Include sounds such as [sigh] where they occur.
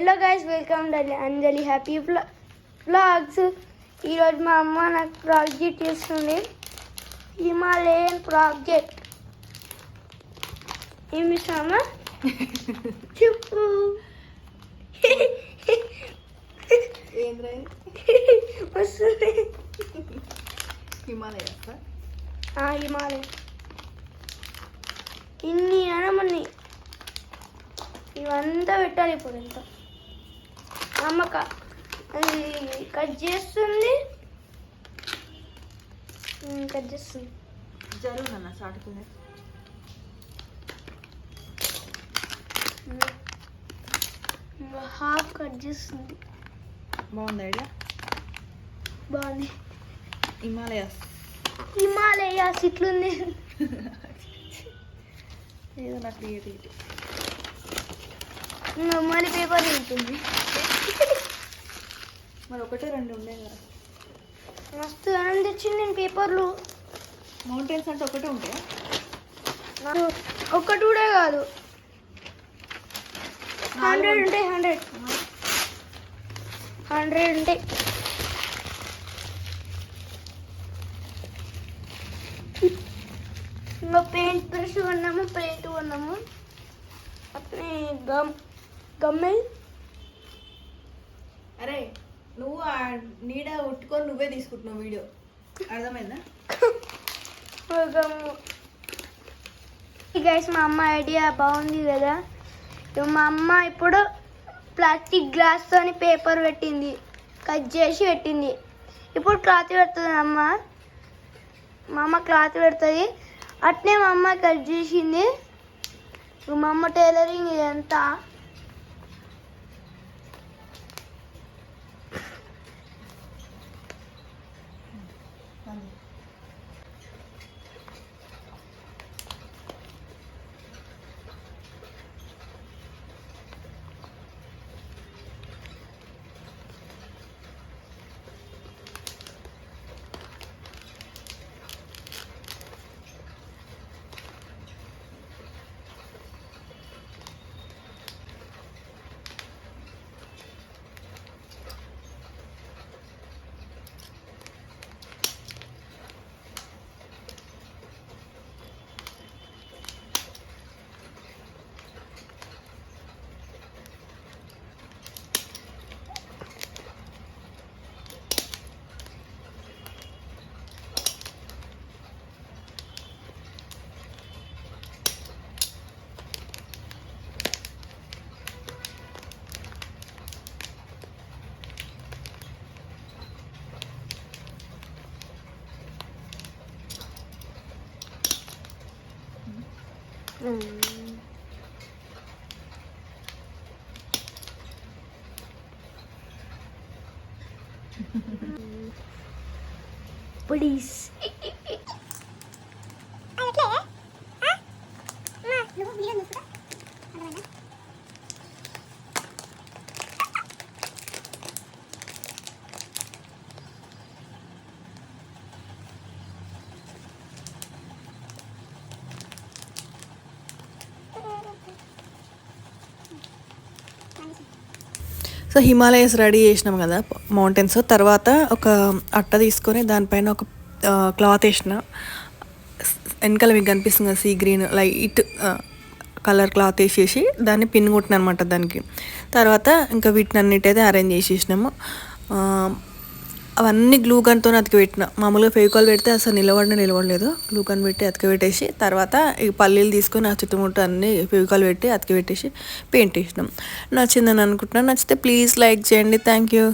Hello guys welcome Anjali happy vlogs ఈరోజు మా అమ్మ నాకు ప్రాజెక్ట్ చేస్తుంది. హిమాలయన్ ప్రాజెక్ట్ ఏమి ఇస్తామా చెప్పు. వస్తుంది హిమాలయస్ ఆ, హిమాలయన్ ఇన్ని అనమని ఇవంతా పెట్టాలి ఇప్పుడు ఎంత అమ్మక. అది కట్ చేస్తుంది. కట్ చేస్తుంది. జరుగు నాన్న చాటుకుంది ఉమ్, హాఫ్ కట్ చేస్తుంది. బాగుంది ఐడియా? బాగుంది. హిమాలయస్. హిమాలయాస్ ఇట్లుంది. [laughs] ఏదో నా క్రియేటివిటీ మళ్ళీ పేపర్ ఉంటుంది మరి ఒకటే రెండు ఉండే కదా. మస్తు ఆనందం తెచ్చింది నేను పేపర్లు. మౌంటైన్స్ అంటే ఒకటే ఉంటాయా నాకు ఒక్కటి కూడా కాదు. హండ్రెడ్ ఉంటాయి హండ్రెడ్. హండ్రెడ్ ఉంటాయి పెయింట్ బ్రష్ కొన్నాము పెయింట్ కొన్నాము. అట్లనే గమ్ గమ్మెల్ అరే నువ్వు ఆ నీడ ఉట్టుకొని నువ్వే తీసుకుంటున్నావు వీడియో. అర్థమైందా? గైస్ మా అమ్మ ఐడియా బాగుంది కదా? మా అమ్మ ఇప్పుడు ప్లాస్టిక్ గ్లాస్తోని పేపర్ పెట్టింది. కట్ చేసి పెట్టింది. ఇప్పుడు క్లాత్ పెడుతుంది అమ్మ. మా అమ్మ క్లాత్ పెడుతుంది. అట్నే మా అమ్మ కట్ చేసింది. మా అమ్మ టైలరింగ్ ఇదంతా. ప్లీజ్ సో హిమాలయస్ రెడీ చేసినాం కదా మౌంటైన్స్. తర్వాత ఒక అట్ట తీసుకొని దానిపైన ఒక క్లాత్ వేసిన. వెనకాల మీకు కనిపిస్తుంది కదా see green light colour cloth వేసేసి దాన్ని పిన్ కొట్టిన అనమాట దానికి. తర్వాత ఇంకా వీటిని అన్నిటైతే అరేంజ్ చేసేసినాము. అవన్నీ గ్లూ గన్తో అతికి పెట్టిన మామూలుగా ఫెవికాల్ పెడితే అసలు నిలబడిన నిలబడలేదు. గ్లూ గన్ పెట్టి అతికి పెట్టేసి తర్వాత ఈ పల్లీలు తీసుకొని ఆ చుట్టుముట్టు అన్ని ఫెవికాల్ పెట్టి అతికి పెట్టేసి పెయింట్ వేసినాం నచ్చిందని అనుకుంటున్నాను. నచ్చితే ప్లీజ్ లైక్ చేయండి. Thank you